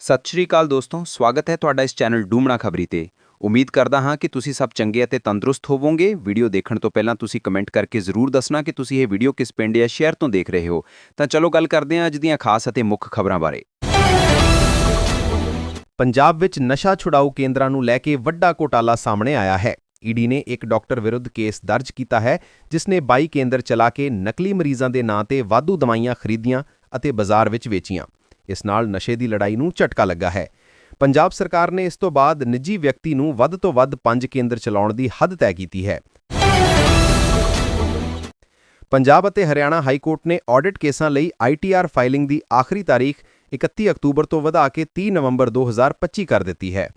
ਸਤਿ ਸ਼੍ਰੀ ਅਕਾਲ ਦੋਸਤੋ, ਸਵਾਗਤ ਹੈ ਤੁਹਾਡਾ ਇਸ ਚੈਨਲ ਡੂਮਣਾ ਖਬਰੀ ਤੇ। ਉਮੀਦ ਕਰਦਾ ਹਾਂ ਕਿ ਤੁਸੀਂ ਸਭ ਚੰਗੇ ਅਤੇ ਤੰਦਰੁਸਤ ਹੋਵੋਗੇ। ਵੀਡੀਓ ਦੇਖਣ ਤੋਂ ਪਹਿਲਾਂ ਤੁਸੀਂ ਕਮੈਂਟ ਕਰਕੇ ਜ਼ਰੂਰ ਦੱਸਣਾ ਕਿ ਤੁਸੀਂ ਇਹ ਵੀਡੀਓ ਕਿਸ ਪਿੰਡ ਜਾਂ ਸ਼ਹਿਰ ਤੋਂ ਦੇਖ ਰਹੇ ਹੋ। ਤਾਂ ਚਲੋ ਗੱਲ ਕਰਦੇ ਹਾਂ ਅੱਜ ਦੀਆਂ ਖਾਸ ਅਤੇ ਮੁੱਖ ਖਬਰਾਂ ਬਾਰੇ। ਪੰਜਾਬ ਵਿੱਚ ਨਸ਼ਾ ਛੁਡਾਊ ਕੇਂਦਰਾਂ ਨੂੰ ਲੈ ਕੇ ਵੱਡਾ ਘੋਟਾਲਾ ਸਾਹਮਣੇ ਆਇਆ ਹੈ। ਈਡੀ ਨੇ ਇੱਕ ਡਾਕਟਰ ਵਿਰੁੱਧ ਕੇਸ ਦਰਜ ਕੀਤਾ ਹੈ, ਜਿਸ ਨੇ 22 ਕੇਂਦਰ ਚਲਾ ਕੇ ਨਕਲੀ ਮਰੀਜ਼ਾਂ ਦੇ ਨਾਂ ਤੇ ਵਾਧੂ ਦਵਾਈਆਂ ਖਰੀਦੀਆਂ ਅਤੇ ਬਾਜ਼ਾਰ ਵਿੱਚ ਵੇਚੀਆਂ। ਇਸ ਨਾਲ ਨਸ਼ੇ ਦੀ ਲੜਾਈ ਨੂੰ ਝਟਕਾ ਲੱਗਾ ਹੈ। ਪੰਜਾਬ ਸਰਕਾਰ ਨੇ ਇਸ ਤੋਂ ਬਾਅਦ ਨਿੱਜੀ ਵਿਅਕਤੀ ਨੂੰ ਵੱਧ ਤੋਂ ਵੱਧ 5 ਕੇਂਦਰ ਚਲਾਉਣ ਦੀ ਹੱਦ ਤੈਅ ਕੀਤੀ ਹੈ। ਪੰਜਾਬ ਅਤੇ ਹਰਿਆਣਾ ਹਾਈ ਕੋਰਟ ਨੇ ਆਡਿਟ ਕੇਸਾਂ ਲਈ ਆਈਟੀਆਰ ਫਾਈਲਿੰਗ ਦੀ ਆਖਰੀ ਤਾਰੀਖ 31 ਅਕਤੂਬਰ ਤੋਂ ਵਧਾ ਕੇ 30 ਨਵੰਬਰ 2025 ਕਰ ਦਿੱਤੀ ਹੈ।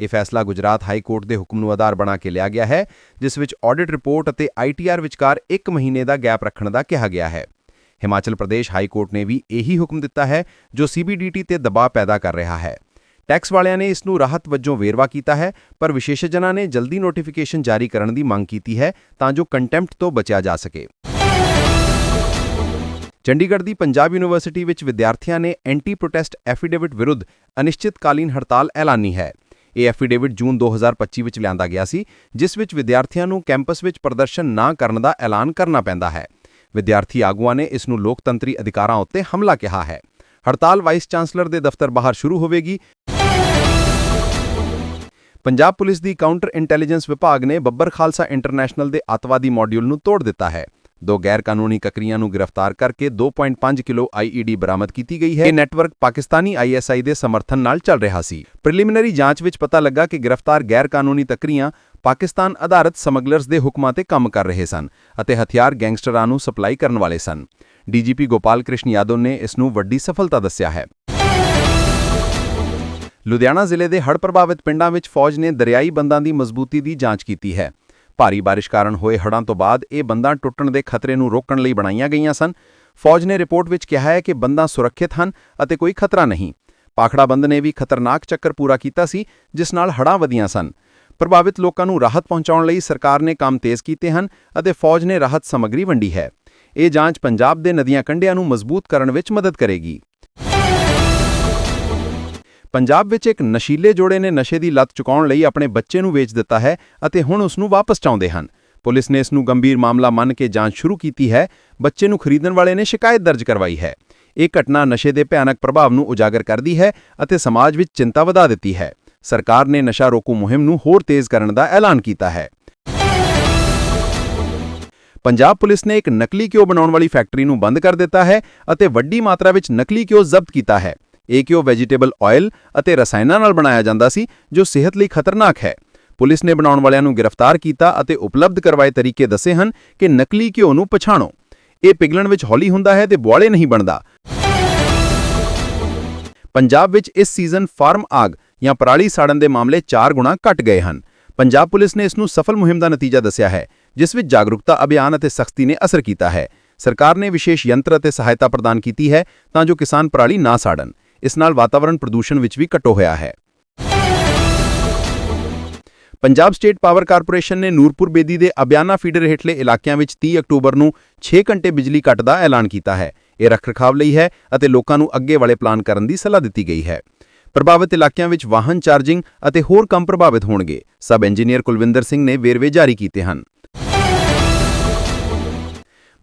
ਇਹ ਫੈਸਲਾ ਗੁਜਰਾਤ ਹਾਈ ਕੋਰਟ ਦੇ ਹੁਕਮ ਨੂੰ ਆਧਾਰ ਬਣਾ ਕੇ ਲਿਆ ਗਿਆ ਹੈ, ਜਿਸ ਵਿੱਚ ਆਡਿਟ ਰਿਪੋਰਟ ਅਤੇ ਆਈਟੀਆਰ ਵਿਚਕਾਰ 1 ਮਹੀਨੇ ਦਾ ਗੈਪ ਰੱਖਣ ਦਾ ਕਿਹਾ ਗਿਆ ਹੈ। ਹਿਮਾਚਲ ਪ੍ਰਦੇਸ਼ ਹਾਈ ਕੋਰਟ ਨੇ ਵੀ ਇਹੀ ਹੁਕਮ ਦਿੱਤਾ ਹੈ ਜੋ ਸੀਬੀਡੀਟੀ ਤੇ ਦਬਾਅ ਪੈਦਾ ਕਰ ਰਿਹਾ ਹੈ। ਟੈਕਸ ਵਾਲਿਆਂ ਨੇ ਇਸ ਨੂੰ ਰਾਹਤ ਵਜੋਂ ਵੇਰਵਾ ਕੀਤਾ ਹੈ, ਪਰ ਵਿਸ਼ੇਸ਼ਜਨਾਂ ਨੇ ਜਲਦੀ ਨੋਟੀਫਿਕੇਸ਼ਨ ਜਾਰੀ ਕਰਨ ਦੀ ਮੰਗ ਕੀਤੀ ਹੈ ਤਾਂ ਜੋ ਕੰਟੈਂਪਟ ਤੋਂ ਬਚਿਆ ਜਾ ਸਕੇ। ਚੰਡੀਗੜ੍ਹ ਦੀ ਪੰਜਾਬ ਯੂਨੀਵਰਸਿਟੀ ਵਿੱਚ ਵਿਦਿਆਰਥੀਆਂ ਨੇ ਐਂਟੀ ਪ੍ਰੋਟੈਸਟ ਐਫੀਡੇਵਿਟ ਵਿਰੁੱਧ ਅਨਿਸ਼ਚਿਤਕਾਲੀਨ ਹੜਤਾਲ ਐਲਾਨੀ ਹੈ। ਇਹ ਐਫੀਡੇਵਿਟ ਜੂਨ 2025 ਵਿੱਚ ਲਿਆਂਦਾ ਗਿਆ ਸੀ, ਜਿਸ ਵਿੱਚ ਵਿਦਿਆਰਥੀਆਂ ਨੂੰ ਕੈਂਪਸ ਵਿੱਚ ਪ੍ਰਦਰਸ਼ਨ ਨਾ ਕਰਨ ਦਾ ਐਲਾਨ ਕਰਨਾ ਪੈਂਦਾ ਹੈ। ਵਿਦਿਆਰਥੀ ਆਗੂਆਂ ਨੇ ਇਸ ਨੂੰ ਲੋਕਤੰਤਰੀ ਅਧਿਕਾਰਾਂ ਉੱਤੇ ਹਮਲਾ ਕਿਹਾ ਹੈ। ਹੜਤਾਲ ਵਾਈਸ ਚਾਂਸਲਰ ਦੇ ਦਫ਼ਤਰ ਬਾਹਰ ਸ਼ੁਰੂ ਹੋਵੇਗੀ। ਪੰਜਾਬ ਪੁਲਿਸ ਦੀ ਕਾਊਂਟਰ ਇੰਟੈਲੀਜੈਂਸ ਵਿਭਾਗ ਨੇ ਬੱਬਰ ਖਾਲਸਾ ਇੰਟਰਨੈਸ਼ਨਲ ਦੇ ਅੱਤਵਾਦੀ ਮਾਡਿਊਲ ਨੂੰ ਤੋੜ ਦਿੱਤਾ ਹੈ। ਦੋ ਗੈਰ ਕਾਨੂੰਨੀ ਕਕਰੀਆਂ ਨੂੰ ਗ੍ਰਿਫਤਾਰ ਕਰਕੇ 2.5 ਕਿਲੋ ਆਈਈਡੀ ਬਰਾਮਦ ਕੀਤੀ ਗਈ ਹੈ। ਇਹ ਨੈਟਵਰਕ ਪਾਕਿਸਤਾਨੀ ਆਈਐਸਆਈ ਦੇ ਸਮਰਥਨ ਨਾਲ ਚੱਲ ਰਿਹਾ ਸੀ। ਪ੍ਰੀਲਿਮਿਨਰੀ ਜਾਂਚ ਵਿੱਚ ਪਤਾ ਲੱਗਾ ਕਿ ਗ੍ਰਿਫਤਾਰ ਗੈਰ ਕਾਨੂੰਨੀ ਤਕਰੀਆਂ ਪਾਕਿਸਤਾਨ ਆਧਾਰਿਤ ਸਮਗਲਰਸ ਦੇ ਹੁਕਮਾਂ ਤੇ ਕੰਮ ਕਰ ਰਹੇ ਸਨ ਅਤੇ ਹਥਿਆਰ ਗੈਂਗਸਟਰਾਂ ਨੂੰ ਸਪਲਾਈ ਕਰਨ ਵਾਲੇ ਸਨ। ਡੀਜੀਪੀ ਗੋਪਾਲ ਕ੍ਰਿਸ਼ਨ ਯਾਦਵ ਨੇ ਇਸ ਨੂੰ ਵੱਡੀ ਸਫਲਤਾ ਦੱਸਿਆ ਹੈ। ਲੁਧਿਆਣਾ ਜ਼ਿਲ੍ਹੇ ਦੇ ਹੜ੍ਹ ਪ੍ਰਭਾਵਿਤ ਪਿੰਡਾਂ ਵਿੱਚ ਫੌਜ ਨੇ ਦਰਿਆਈ ਬੰਦਾਂ ਦੀ ਮਜ਼ਬੂਤੀ ਦੀ ਜਾਂਚ ਕੀਤੀ ਹੈ। ਭਾਰੀ ਬਾਰਿਸ਼ ਕਾਰਨ ਹੋਏ ਹੜ੍ਹਾਂ ਤੋਂ ਬਾਅਦ ਇਹ ਬੰਦਾਂ ਟੁੱਟਣ ਦੇ ਖਤਰੇ ਨੂੰ ਰੋਕਣ ਲਈ ਬਣਾਈਆਂ ਗਈਆਂ ਸਨ। ਫੌਜ ਨੇ ਰਿਪੋਰਟ ਵਿੱਚ ਕਿਹਾ ਹੈ ਕਿ ਬੰਦਾਂ ਸੁਰੱਖਿਅਤ ਹਨ ਅਤੇ ਕੋਈ ਖਤਰਾ ਨਹੀਂ। ਪਾਖੜਾ ਬੰਦ ਨੇ ਵੀ ਖਤਰਨਾਕ ਚੱਕਰ ਪੂਰਾ ਕੀਤਾ ਸੀ, ਜਿਸ ਨਾਲ ਹੜ੍ਹਾਂ ਵਧੀਆਂ ਸਨ। ਪ੍ਰਭਾਵਿਤ ਲੋਕਾਂ ਨੂੰ ਰਾਹਤ ਪਹੁੰਚਾਉਣ ਲਈ ਸਰਕਾਰ ਨੇ ਕੰਮ ਤੇਜ਼ ਕੀਤੇ ਹਨ ਅਤੇ ਫੌਜ ਨੇ ਰਾਹਤ ਸਮੱਗਰੀ ਵੰਡੀ ਹੈ। ਇਹ ਜਾਂਚ ਪੰਜਾਬ ਦੇ ਨਦੀਆਂ ਕੰਢਿਆਂ ਨੂੰ ਮਜ਼ਬੂਤ ਕਰਨ ਵਿੱਚ ਮਦਦ ਕਰੇਗੀ। ਪੰਜਾਬ ਵਿੱਚ ਇੱਕ ਨਸ਼ੀਲੇ ਜੋੜੇ ਨੇ ਨਸ਼ੇ ਦੀ ਲੱਤ ਚੁਕਾਉਣ ਲਈ ਆਪਣੇ ਬੱਚੇ ਨੂੰ ਵੇਚ ਦਿੱਤਾ ਹੈ ਅਤੇ ਹੁਣ ਉਸ ਨੂੰ ਵਾਪਸ ਚਾਹੁੰਦੇ ਹਨ। ਪੁਲਿਸ ਨੇ ਇਸ ਨੂੰ ਗੰਭੀਰ ਮਾਮਲਾ ਮੰਨ ਕੇ ਜਾਂਚ ਸ਼ੁਰੂ ਕੀਤੀ ਹੈ। ਬੱਚੇ ਨੂੰ ਖਰੀਦਣ ਵਾਲੇ ਨੇ ਸ਼ਿਕਾਇਤ ਦਰਜ ਕਰਵਾਈ ਹੈ। ਇਹ ਘਟਨਾ ਨਸ਼ੇ ਦੇ ਭਿਆਨਕ ਪ੍ਰਭਾਵ ਨੂੰ ਉਜਾਗਰ ਕਰਦੀ ਹੈ ਅਤੇ ਸਮਾਜ ਵਿੱਚ ਚਿੰਤਾ ਵਧਾ ਦਿੱਤੀ ਹੈ। ਸਰਕਾਰ ਨੇ ਨਸ਼ਾ ਰੋਕੂ ਮੁਹਿੰਮ ਨੂੰ ਹੋਰ ਤੇਜ਼ ਕਰਨ ਦਾ ਐਲਾਨ ਕੀਤਾ ਹੈ। ਪੰਜਾਬ ਪੁਲਿਸ ਨੇ ਇੱਕ ਨਕਲੀ ਘਿਓ ਬਣਾਉਣ ਵਾਲੀ ਫੈਕਟਰੀ ਨੂੰ ਬੰਦ ਕਰ ਦਿੱਤਾ ਹੈ ਅਤੇ ਵੱਡੀ ਮਾਤਰਾ ਵਿੱਚ ਨਕਲੀ ਘਿਓ ਜ਼ਬਤ ਕੀਤਾ ਹੈ। ਇਹ ਘਿਓ ਵੈਜੀਟੇਬਲ ਆਇਲ ਅਤੇ ਰਸਾਇਣਾਂ ਨਾਲ ਬਣਾਇਆ ਜਾਂਦਾ ਸੀ, ਜੋ ਸਿਹਤ ਲਈ ਖਤਰਨਾਕ ਹੈ? ਪੁਲਿਸ ਨੇ ਬਣਾਉਣ ਵਾਲਿਆਂ ਨੂੰ ਗ੍ਰਿਫਤਾਰ ਕੀਤਾ ਅਤੇ ਉਪਲਬਧ ਕਰਵਾਏ ਤਰੀਕੇ ਦੱਸੇ ਹਨ ਕਿ ਨਕਲੀ ਘਿਓ ਨੂੰ ਪਛਾਣੋ। ਇਹ ਪਿਘਲਣ ਵਿੱਚ ਹੌਲੀ ਹੁੰਦਾ ਹੈ ਤੇ ਬੁਆਲੇ ਨਹੀਂ ਬਣਦਾ। ਪੰਜਾਬ ਵਿੱਚ ਇਸ ਸੀਜ਼ਨ ਫਾਰਮ ਆਗ ਜਾਂ ਪਰਾਲੀ ਸਾੜਨ ਦੇ ਮਾਮਲੇ 4 ਗੁਣਾ ਘਟ ਗਏ ਹਨ। ਪੰਜਾਬ ਪੁਲਿਸ ਨੇ ਇਸ ਨੂੰ ਸਫਲ ਮੁਹਿੰਮ ਦਾ ਨਤੀਜਾ ਦੱਸਿਆ ਹੈ, ਜਿਸ ਵਿੱਚ ਜਾਗਰੂਕਤਾ ਅਭਿਆਨ ਅਤੇ ਸਖਤੀ ਨੇ ਅਸਰ ਕੀਤਾ ਹੈ। ਸਰਕਾਰ ਨੇ ਵਿਸ਼ੇਸ਼ ਯੰਤਰ ਅਤੇ ਸਹਾਇਤਾ ਪ੍ਰਦਾਨ ਕੀਤੀ ਹੈ ਤਾਂ ਜੋ ਕਿਸਾਨ ਪਰਾਲੀ ਨਾ ਸਾੜਨ। ਇਸ ਨਾਲ ਵਾਤਾਵਰਣ ਪ੍ਰਦੂਸ਼ਣ ਵਿੱਚ ਵੀ ਘਟੋ ਹੋਇਆ ਹੈ। ਪੰਜਾਬ ਸਟੇਟ ਪਾਵਰ ਕਾਰਪੋਰੇਸ਼ਨ ਨੇ ਨੂਰਪੁਰ ਬੇਦੀ ਦੇ ਅਬਿਆਨਾ ਫੀਡਰ ਹੇਠਲੇ ਇਲਾਕਿਆਂ ਵਿੱਚ 30 ਅਕਤੂਬਰ ਨੂੰ 6 ਘੰਟੇ ਬਿਜਲੀ ਕੱਟ ਦਾ ਐਲਾਨ ਕੀਤਾ ਹੈ। ਇਹ ਰੱਖ ਰਖਾਵ ਲਈ ਹੈ ਅਤੇ ਲੋਕਾਂ ਨੂੰ ਅੱਗੇ ਵਾਲੇ ਪਲਾਨ ਕਰਨ ਦੀ ਸਲਾਹ ਦਿੱਤੀ ਗਈ ਹੈ। ਪ੍ਰਭਾਵਿਤ ਇਲਾਕਿਆਂ ਵਿੱਚ ਵਾਹਨ ਚਾਰਜਿੰਗ ਅਤੇ ਹੋਰ ਕੰਮ ਪ੍ਰਭਾਵਿਤ ਹੋਣਗੇ। ਸਬ ਇੰਜੀਨੀਅਰ ਕੁਲਵਿੰਦਰ ਸਿੰਘ ਨੇ ਵੇਰਵੇ ਜਾਰੀ ਕੀਤੇ ਹਨ।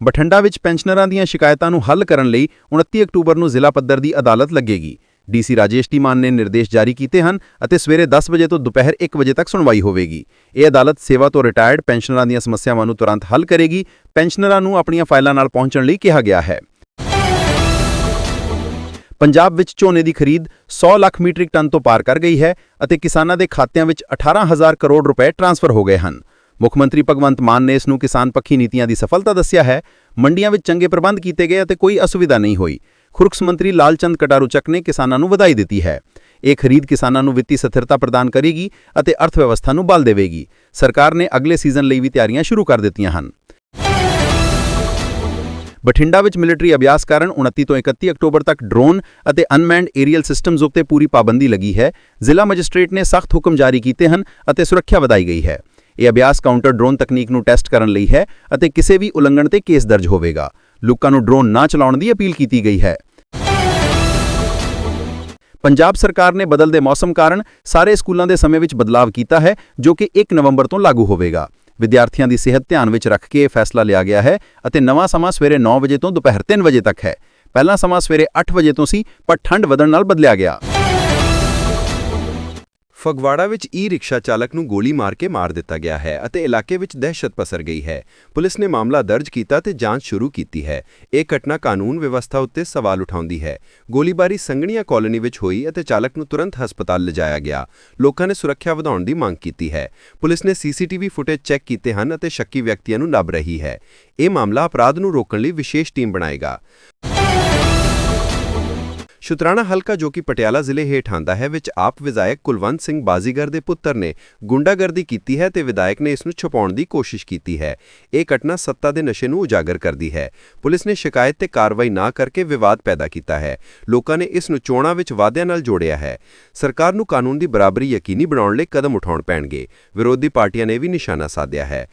ਬਠਿੰਡਾ ਵਿੱਚ ਪੈਨਸ਼ਨਰਾਂ ਦੀਆਂ ਸ਼ਿਕਾਇਤਾਂ ਨੂੰ ਹੱਲ ਕਰਨ ਲਈ 29 ਅਕਤੂਬਰ ਨੂੰ ਜ਼ਿਲ੍ਹਾ ਪੱਧਰ ਦੀ ਅਦਾਲਤ ਲੱਗੇਗੀ। ਡੀਸੀ ਰਾਜੇਸ਼ ਟੀਮਾਨ ਨੇ ਨਿਰਦੇਸ਼ ਜਾਰੀ ਕੀਤੇ ਹਨ ਅਤੇ ਸਵੇਰੇ 10 ਵਜੇ ਤੋਂ ਦੁਪਹਿਰ 1 ਵਜੇ ਤੱਕ ਸੁਣਵਾਈ ਹੋਵੇਗੀ। ਇਹ ਅਦਾਲਤ ਸੇਵਾ ਤੋਂ ਰਿਟਾਇਰਡ ਪੈਨਸ਼ਨਰਾਂ ਦੀਆਂ ਸਮੱਸਿਆਵਾਂ ਨੂੰ ਤੁਰੰਤ ਹੱਲ ਕਰੇਗੀ। ਪੈਨਸ਼ਨਰਾਂ ਨੂੰ ਆਪਣੀਆਂ ਫਾਈਲਾਂ ਨਾਲ ਪਹੁੰਚਣ ਲਈ ਕਿਹਾ ਗਿਆ ਹੈ। ਪੰਜਾਬ ਵਿੱਚ ਝੋਨੇ ਦੀ ਖਰੀਦ 100 ਲੱਖ ਮੀਟ੍ਰਿਕ ਟਨ ਤੋਂ ਪਾਰ ਕਰ ਗਈ ਹੈ ਅਤੇ ਕਿਸਾਨਾਂ ਦੇ ਖਾਤਿਆਂ ਵਿੱਚ 18000 ਕਰੋੜ ਰੁਪਏ ਟ੍ਰਾਂਸਫਰ ਹੋ ਗਏ ਹਨ। ਮੁੱਖ ਮੰਤਰੀ ਭਗਵੰਤ ਮਾਨ ਨੇ ਇਸ ਨੂੰ ਕਿਸਾਨ ਪੱਖੀ ਨੀਤੀਆਂ ਦੀ ਸਫਲਤਾ ਦੱਸਿਆ ਹੈ। ਮੰਡੀਆਂ ਵਿੱਚ ਚੰਗੇ ਪ੍ਰਬੰਧ ਕੀਤੇ ਗਏ ਅਤੇ ਕੋਈ ਅਸੁਵਿਧਾ ਨਹੀਂ ਹੋਈ। ਖੁਰਕਸ ਮੰਤਰੀ ਲਾਲਚੰਦ ਕਟਾਰੂਚਕ ਨੇ ਕਿਸਾਨਾਂ ਨੂੰ ਵਧਾਈ ਦਿੱਤੀ ਹੈ। ਇਹ ਖਰੀਦ ਕਿਸਾਨਾਂ ਨੂੰ ਵਿੱਤੀ ਸਥਿਰਤਾ ਪ੍ਰਦਾਨ ਕਰੇਗੀ ਅਤੇ ਅਰਥ ਵਿਵਸਥਾ ਨੂੰ ਬਲ ਦੇਵੇਗੀ। ਸਰਕਾਰ ਨੇ ਅਗਲੇ ਸੀਜ਼ਨ ਲਈ ਵੀ ਤਿਆਰੀਆਂ ਸ਼ੁਰੂ ਕਰ ਦਿੱਤੀਆਂ ਹਨ। ਬਠਿੰਡਾ ਵਿੱਚ ਮਿਲਟਰੀ ਅਭਿਆਸ ਕਾਰਨ 29 ਤੋਂ 31 ਅਕਤੂਬਰ ਤੱਕ ਡਰੋਨ ਅਤੇ ਅਨਮੈਨਡ ਏਰੀਅਲ ਸਿਸਟਮਜ਼ ਉੱਤੇ ਪੂਰੀ ਪਾਬੰਦੀ ਲੱਗੀ ਹੈ। ਜ਼ਿਲ੍ਹਾ ਮੈਜਿਸਟ੍ਰੇਟ ਨੇ ਸਖਤ ਹੁਕਮ ਜਾਰੀ ਕੀਤੇ ਹਨ ਅਤੇ ਸੁਰੱਖਿਆ ਵਧਾਈ ਗਈ ਹੈ। ਇਹ ਅਭਿਆਸ ਕਾਊਂਟਰ ਡਰੋਨ ਤਕਨੀਕ ਨੂੰ ਟੈਸਟ ਕਰਨ ਲਈ ਹੈ ਅਤੇ ਕਿਸੇ ਵੀ ਉਲੰਘਣ ਤੇ ਕੇਸ ਦਰਜ ਹੋਵੇਗਾ। ਲੋਕਾਂ ਨੂੰ ਡਰੋਨ ਨਾ ਚਲਾਉਣ ਦੀ ਅਪੀਲ ਕੀਤੀ ਗਈ ਹੈ। ਪੰਜਾਬ ਸਰਕਾਰ ਨੇ ਬਦਲਦੇ ਮੌਸਮ ਕਾਰਨ ਸਾਰੇ ਸਕੂਲਾਂ ਦੇ ਸਮੇਂ ਵਿੱਚ ਬਦਲਾਅ ਕੀਤਾ ਹੈ, ਜੋ ਕਿ 1 ਨਵੰਬਰ ਤੋਂ ਲਾਗੂ ਹੋਵੇਗਾ। ਵਿਦਿਆਰਥੀਆਂ ਦੀ ਸਿਹਤ ਧਿਆਨ ਵਿੱਚ ਰੱਖ ਕੇ ਇਹ ਫੈਸਲਾ ਲਿਆ ਗਿਆ ਹੈ ਅਤੇ ਨਵਾਂ ਸਮਾਂ ਸਵੇਰੇ 9 ਵਜੇ ਤੋਂ ਦੁਪਹਿਰ 3 ਵਜੇ ਤੱਕ ਹੈ। ਪਹਿਲਾ ਸਮਾਂ ਸਵੇਰੇ 8 ਵਜੇ ਤੋਂ ਸੀ, ਪਰ ਠੰਡ ਵਧਣ ਨਾਲ ਬਦਲਿਆ ਗਿਆ। ਫਗਵਾੜਾ ਵਿੱਚ ਈ-ਰਿਕਸ਼ਾ ਚਾਲਕ ਨੂੰ ਗੋਲੀ ਮਾਰ ਕੇ ਮਾਰ ਦਿੱਤਾ ਗਿਆ ਹੈ ਅਤੇ ਇਲਾਕੇ ਵਿੱਚ ਦਹਿਸ਼ਤ ਪਸਰ ਗਈ ਹੈ। ਪੁਲਿਸ ਨੇ ਮਾਮਲਾ ਦਰਜ ਕੀਤਾ ਤੇ ਜਾਂਚ ਸ਼ੁਰੂ ਕੀਤੀ ਹੈ। ਇਹ ਘਟਨਾ ਕਾਨੂੰਨ ਵਿਵਸਥਾ ਉੱਤੇ ਸਵਾਲ ਉਠਾਉਂਦੀ ਹੈ। ਗੋਲੀਬਾਰੀ ਸੰਗਣੀਆਂ ਕਾਲੋਨੀ ਵਿੱਚ ਹੋਈ ਅਤੇ ਚਾਲਕ ਨੂੰ ਤੁਰੰਤ ਹਸਪਤਾਲ ਲਿਜਾਇਆ ਗਿਆ। ਲੋਕਾਂ ਨੇ ਸੁਰੱਖਿਆ ਵਧਾਉਣ ਦੀ ਮੰਗ ਕੀਤੀ ਹੈ। ਪੁਲਿਸ ਨੇ ਸੀਸੀਟੀਵੀ ਫੁਟੇਜ ਚੈੱਕ ਕੀਤੇ ਹਨ ਅਤੇ ਸ਼ੱਕੀ ਵਿਅਕਤੀਆਂ ਨੂੰ ਲੱਭ ਰਹੀ ਹੈ। ਇਹ ਮਾਮਲਾ ਅਪਰਾਧ ਨੂੰ ਰੋਕਣ ਲਈ ਵਿਸ਼ੇਸ਼ ਟੀਮ ਬਣਾਏਗਾ। ਸ਼ੁਤਰਾਣਾ ਹਲਕਾ ਜੋ ਕਿ ਪਟਿਆਲਾ ਜ਼ਿਲ੍ਹੇ ਹੇਠ ਆਂਦਾ ਹੈ, ਵਿੱਚ ਆਪ ਵਿਧਾਇਕ ਕੁਲਵੰਤ ਸਿੰਘ ਬਾਜ਼ੀਗਰ ਦੇ ਪੁੱਤਰ ਨੇ ਗੁੰਡਾਗਰਦੀ ਕੀਤੀ ਹੈ ਤੇ ਵਿਧਾਇਕ ਨੇ ਇਸ ਨੂੰ ਛੁਪਾਉਣ ਦੀ ਕੋਸ਼ਿਸ਼ ਕੀਤੀ ਹੈ। ਇਹ ਘਟਨਾ ਸੱਤਾ ਦੇ ਨਸ਼ੇ ਨੂੰ ਉਜਾਗਰ ਕਰਦੀ ਹੈ। ਪੁਲਿਸ ਨੇ ਸ਼ਿਕਾਇਤ ਤੇ ਕਾਰਵਾਈ ਨਾ ਕਰਕੇ ਵਿਵਾਦ ਪੈਦਾ ਕੀਤਾ ਹੈ। ਲੋਕਾਂ ਨੇ ਇਸ ਨੂੰ ਚੋਣਾਂ ਵਿੱਚ ਵਾਅਦਿਆਂ ਨਾਲ ਜੋੜਿਆ ਹੈ। ਸਰਕਾਰ ਨੂੰ ਕਾਨੂੰਨ ਦੀ ਬਰਾਬਰੀ ਯਕੀਨੀ ਬਣਾਉਣ ਲਈ ਕਦਮ ਉਠਾਉਣ ਪੈਣਗੇ। ਵਿਰੋਧੀ ਪਾਰਟੀਆਂ ਨੇ ਵੀ ਨਿਸ਼ਾਨਾ ਸਾਧਿਆ ਹੈ।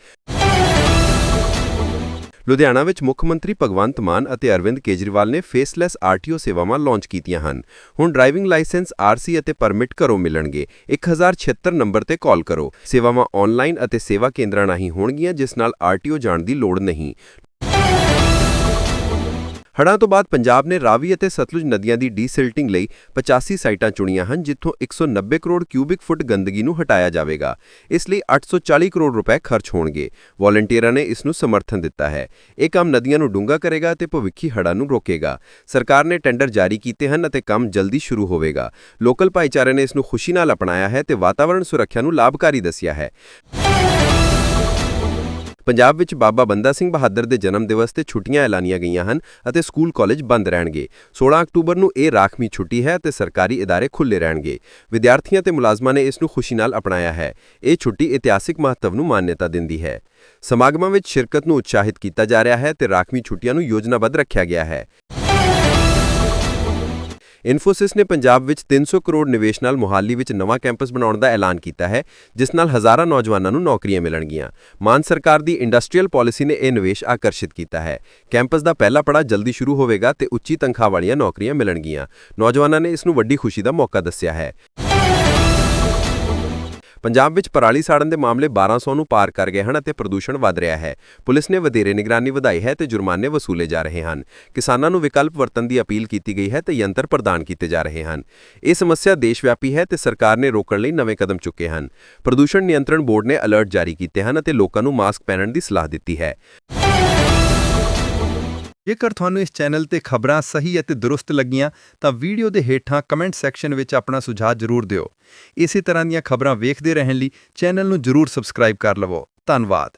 ਲੁਧਿਆਣਾ ਵਿੱਚ ਮੁੱਖ ਮੰਤਰੀ ਭਗਵੰਤ ਮਾਨ ਅਤੇ ਅਰਵਿੰਦ ਕੇਜਰੀਵਾਲ ਨੇ ਫੇਸਲੈਸ ਆਰਟੀਓ ਸੇਵਾਵਾਂ ਲਾਂਚ ਕੀਤੀਆਂ ਹਨ। ਹੁਣ ਡਰਾਈਵਿੰਗ ਲਾਇਸੈਂਸ ਆਰਸੀ ਅਤੇ ਪਰਮਿਟ ਘਰੋਂ ਮਿਲਣਗੇ। 1076 ਨੰਬਰ ਤੇ ਕਾਲ ਕਰੋ। ਸੇਵਾਵਾਂ ਆਨਲਾਈਨ ਅਤੇ ਸੇਵਾ ਕੇਂਦਰਾਂ ਰਾਹੀਂ ਹੋਣਗੀਆਂ, ਜਿਸ ਨਾਲ ਆਰਟੀਓ ਜਾਣ ਦੀ ਲੋੜ ਨਹੀਂ। ਹੜ੍ਹਾਂ ਤੋਂ ਬਾਅਦ ਪੰਜਾਬ ਨੇ ਰਾਵੀ ਅਤੇ ਸਤਲੁਜ ਨਦੀਆਂ ਦੀ ਡੀਸਿਲਟਿੰਗ ਲਈ 85 ਸਾਈਟਾਂ ਚੁਣੀਆਂ ਹਨ, ਜਿੱਥੋਂ 190 ਕਰੋੜ ਕਿਊਬਿਕ ਫੁੱਟ ਗੰਦਗੀ ਨੂੰ ਹਟਾਇਆ ਜਾਵੇਗਾ। ਇਸ ਲਈ 840 ਕਰੋੜ ਰੁਪਏ ਖਰਚ ਹੋਣਗੇ। ਵਾਲੰਟੀਅਰਾਂ ਨੇ ਇਸ ਨੂੰ ਸਮਰਥਨ ਦਿੱਤਾ ਹੈ। ਇਹ ਕੰਮ ਨਦੀਆਂ ਨੂੰ ਡੂੰਘਾ ਕਰੇਗਾ ਤੇ ਭਵਿੱਖੀ ਹੜ੍ਹਾਂ ਨੂੰ ਰੋਕੇਗਾ। ਸਰਕਾਰ ਨੇ ਟੈਂਡਰ ਜਾਰੀ ਕੀਤੇ ਹਨ ਅਤੇ ਕੰਮ ਜਲਦੀ ਸ਼ੁਰੂ ਹੋਵੇਗਾ। ਲੋਕਲ ਭਾਈਚਾਰੇ ਨੇ ਇਸ ਨੂੰ ਖੁਸ਼ੀ ਨਾਲ ਅਪਣਾਇਆ ਹੈ ਤੇ ਵਾਤਾਵਰਣ ਸੁਰੱਖਿਆ ਨੂੰ ਲਾਭਕਾਰੀ ਦੱਸਿਆ ਹੈ। ਪੰਜਾਬ ਵਿੱਚ ਬਾਬਾ ਬੰਦਾ ਸਿੰਘ ਬਹਾਦਰ ਦੇ ਜਨਮ ਦਿਵਸ ਤੇ ਛੁੱਟੀਆਂ ਐਲਾਨੀਆਂ ਗਈਆਂ ਹਨ ਅਤੇ ਸਕੂਲ ਕਾਲਜ ਬੰਦ ਰਹਿਣਗੇ 16 ਅਕਤੂਬਰ ਨੂੰ ਇਹ ਰਾਖਵੀਂ ਛੁੱਟੀ ਹੈ ਤੇ ਸਰਕਾਰੀ ادارے ਖੁੱਲੇ ਰਹਿਣਗੇ ਵਿਦਿਆਰਥੀਆਂ ਤੇ ਮੁਲਾਜ਼ਮਾਂ ਨੇ ਇਸ ਨੂੰ ਖੁਸ਼ੀ ਨਾਲ ਅਪਣਾਇਆ ਹੈ ਇਹ ਛੁੱਟੀ ਇਤਿਹਾਸਿਕ ਮਹੱਤਵ ਨੂੰ ਮਾਨਤਾ ਦਿੰਦੀ ਹੈ ਸਮਾਗਮਾਂ ਵਿੱਚ ਸ਼ਿਰਕਤ ਨੂੰ ਉਤਸ਼ਾਹਿਤ ਕੀਤਾ ਜਾ ਰਿਹਾ ਹੈ ਤੇ ਰਾਖਵੀਂ ਛੁੱਟੀਆਂ ਨੂੰ ਯੋਜਨਾਬੱਧ ਰੱਖਿਆ ਗਿਆ ਹੈ ਇਨਫੋਸਿਸ ਨੇ ਪੰਜਾਬ ਵਿੱਚ 300 ਕਰੋੜ ਨਿਵੇਸ਼ ਨਾਲ ਮੁਹਾਲੀ ਵਿੱਚ ਨਵਾਂ ਕੈਂਪਸ ਬਣਾਉਣ ਦਾ ਐਲਾਨ ਕੀਤਾ ਹੈ, ਜਿਸ ਨਾਲ ਹਜ਼ਾਰਾਂ ਨੌਜਵਾਨਾਂ ਨੂੰ ਨੌਕਰੀਆਂ ਮਿਲਣਗੀਆਂ। ਮਾਨ ਸਰਕਾਰ ਦੀ ਇੰਡਸਟਰੀਅਲ ਪਾਲਿਸੀ ਨੇ ਇਹ ਨਿਵੇਸ਼ ਆਕਰਸ਼ਿਤ ਕੀਤਾ ਹੈ। ਕੈਂਪਸ ਦਾ ਪਹਿਲਾ ਪੜਾ ਜਲਦੀ ਸ਼ੁਰੂ ਹੋਵੇਗਾ ਤੇ ਉੱਚੀ ਤਨਖਾਹ ਵਾਲੀਆਂ ਨੌਕਰੀਆਂ ਮਿਲਣਗੀਆਂ। ਨੌਜਵਾਨਾਂ ਨੇ ਇਸ ਨੂੰ ਵੱਡੀ ਖੁਸ਼ੀ ਦਾ ਮੌਕਾ ਦੱਸਿਆ ਹੈ। ਪੰਜਾਬ ਵਿੱਚ ਪਰਾਲੀ ਸਾੜਨ ਦੇ ਮਾਮਲੇ 1200 ਨੂੰ ਪਾਰ ਕਰ ਗਏ ਹਨ ਅਤੇ ਪ੍ਰਦੂਸ਼ਣ ਵਧ ਰਿਹਾ ਹੈ। ਪੁਲਿਸ ਨੇ ਵਧੇਰੇ ਨਿਗਰਾਨੀ ਵਧਾਈ ਹੈ ਤੇ ਜੁਰਮਾਨੇ ਵਸੂਲੇ ਜਾ ਰਹੇ ਹਨ। ਕਿਸਾਨਾਂ ਨੂੰ ਵਿਕਲਪ ਵਰਤਣ ਦੀ ਅਪੀਲ ਕੀਤੀ ਗਈ ਹੈ ਤੇ ਯੰਤਰ ਪ੍ਰਦਾਨ ਕੀਤੇ ਜਾ ਰਹੇ ਹਨ। ਇਹ ਸਮੱਸਿਆ ਦੇਸ਼ ਵਿਆਪੀ ਹੈ ਤੇ ਸਰਕਾਰ ਨੇ ਰੋਕਣ ਲਈ ਨਵੇਂ ਕਦਮ ਚੁੱਕੇ ਹਨ। ਪ੍ਰਦੂਸ਼ਣ ਨਿਯੰਤਰਣ ਬੋਰਡ ਨੇ ਅਲਰਟ ਜਾਰੀ ਕੀਤੇ ਹਨ ਅਤੇ ਲੋਕਾਂ ਨੂੰ ਮਾਸਕ ਪਹਿਨਣ ਦੀ ਸਲਾਹ ਦਿੱਤੀ ਹੈ। ਜੇਕਰ ਤੁਹਾਨੂੰ ਇਸ ਚੈਨਲ ਤੇ ਖਬਰਾਂ ਸਹੀ ਅਤੇ ਦਰੁਸਤ ਲੱਗੀਆਂ, ਤਾਂ ਵੀਡੀਓ ਦੇ ਹੇਠਾਂ ਕਮੈਂਟ ਸੈਕਸ਼ਨ ਵਿੱਚ ਆਪਣਾ ਸੁਝਾਅ ਜ਼ਰੂਰ ਦਿਓ। ਇਸੇ ਤਰ੍ਹਾਂ ਦੀਆਂ ਖਬਰਾਂ ਵੇਖਦੇ ਰਹਿਣ ਲਈ ਚੈਨਲ ਨੂੰ ਜ਼ਰੂਰ ਸਬਸਕ੍ਰਾਈਬ ਕਰ ਲਵੋ। ਧੰਨਵਾਦ।